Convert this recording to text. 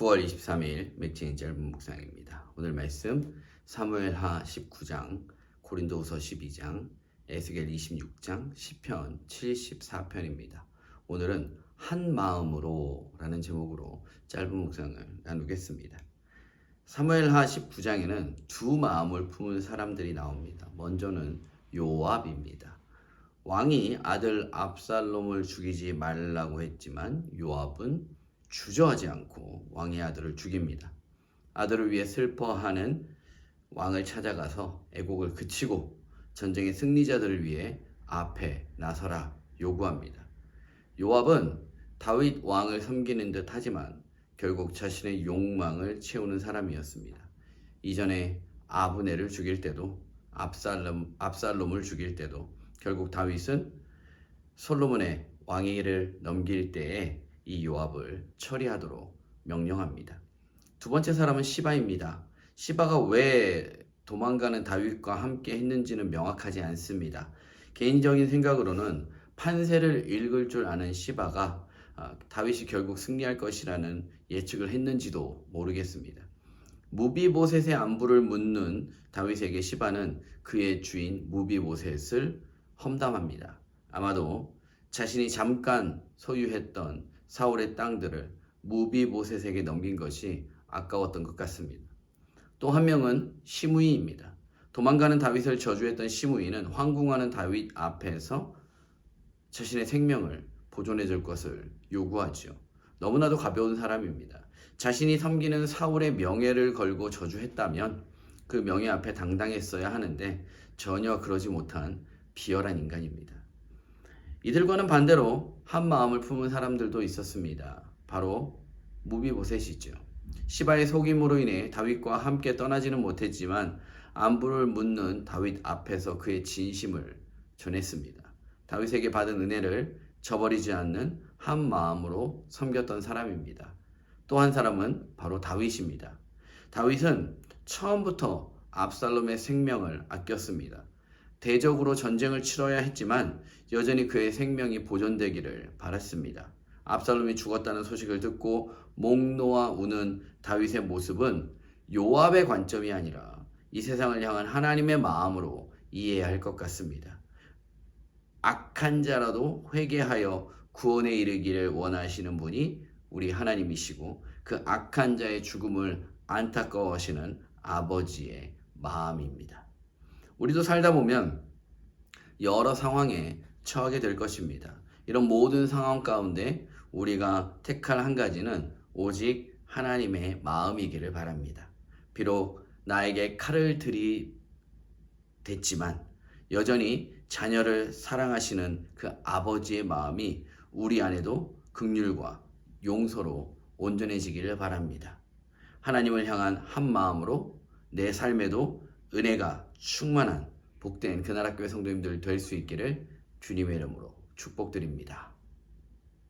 9월 23일 맥체인 짧은 묵상입니다. 오늘 말씀 사무엘하 19장, 고린도후서 12장, 에스겔 26장, 시편 74편입니다. 오늘은 한 마음으로라는 제목으로 짧은 묵상을 나누겠습니다. 사무엘하 19장에는 두 마음을 품은 사람들이 나옵니다. 먼저는 요압입니다. 왕이 아들 압살롬을 죽이지 말라고 했지만 요압은 주저하지 않고 왕의 아들을 죽입니다. 아들을 위해 슬퍼하는 왕을 찾아가서 애곡을 그치고 전쟁의 승리자들을 위해 앞에 나서라 요구합니다. 요압은 다윗 왕을 섬기는 듯 하지만 결국 자신의 욕망을 채우는 사람이었습니다. 이전에 아브네를 죽일 때도 압살롬, 압살롬을 죽일 때도 결국 다윗은 솔로몬의 왕위를 넘길 때에 이 요압을 처리하도록 명령합니다. 두 번째 사람은 시바입니다. 시바가 왜 도망가는 다윗과 함께 했는지는 명확하지 않습니다. 개인적인 생각으로는 판세를 읽을 줄 아는 시바가 아, 다윗이 결국 승리할 것이라는 예측을 했는지도 모르겠습니다. 무비보셋의 안부를 묻는 다윗에게 시바는 그의 주인 무비보셋을 험담합니다. 아마도 자신이 잠깐 소유했던 사울의 땅들을 무비보셋에게 넘긴 것이 아까웠던 것 같습니다. 또 한 명은 시므이입니다. 도망가는 다윗을 저주했던 시므이는 황궁하는 다윗 앞에서 자신의 생명을 보존해 줄 것을 요구하지요. 너무나도 가벼운 사람입니다. 자신이 섬기는 사울의 명예를 걸고 저주했다면 그 명예 앞에 당당했어야 하는데 전혀 그러지 못한 비열한 인간입니다. 이들과는 반대로 한 마음을 품은 사람들도 있었습니다. 바로 무비보셋이죠. 시바의 속임으로 인해 다윗과 함께 떠나지는 못했지만 안부를 묻는 다윗 앞에서 그의 진심을 전했습니다. 다윗에게 받은 은혜를 저버리지 않는 한 마음으로 섬겼던 사람입니다. 또 한 사람은 바로 다윗입니다. 다윗은 처음부터 압살롬의 생명을 아꼈습니다. 대적으로 전쟁을 치러야 했지만 여전히 그의 생명이 보존되기를 바랐습니다. 압살롬이 죽었다는 소식을 듣고 목 놓아 우는 다윗의 모습은 요압의 관점이 아니라 이 세상을 향한 하나님의 마음으로 이해해야 할 것 같습니다. 악한 자라도 회개하여 구원에 이르기를 원하시는 분이 우리 하나님이시고 그 악한 자의 죽음을 안타까워하시는 아버지의 마음입니다. 우리도 살다 보면 여러 상황에 처하게 될 것입니다. 이런 모든 상황 가운데 우리가 택할 한 가지는 오직 하나님의 마음이기를 바랍니다. 비록 나에게 칼을 들이댔지만 여전히 자녀를 사랑하시는 그 아버지의 마음이 우리 안에도 극률과 용서로 온전해지기를 바랍니다. 하나님을 향한 한 마음으로 내 삶에도 은혜가 충만한 복된 그 나라 교회 성도님들 될 수 있기를 주님의 이름으로 축복드립니다.